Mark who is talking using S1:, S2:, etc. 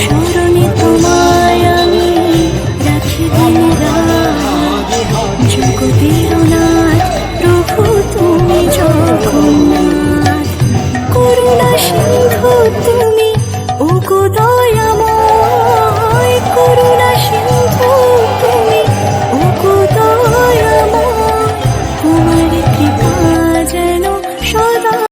S1: স্মরণে তোমায় আমি রাখি দিন জগতের নাথ প্রভু তুমি জগন্নাথ। করুণা সিন্ধু যেন সদা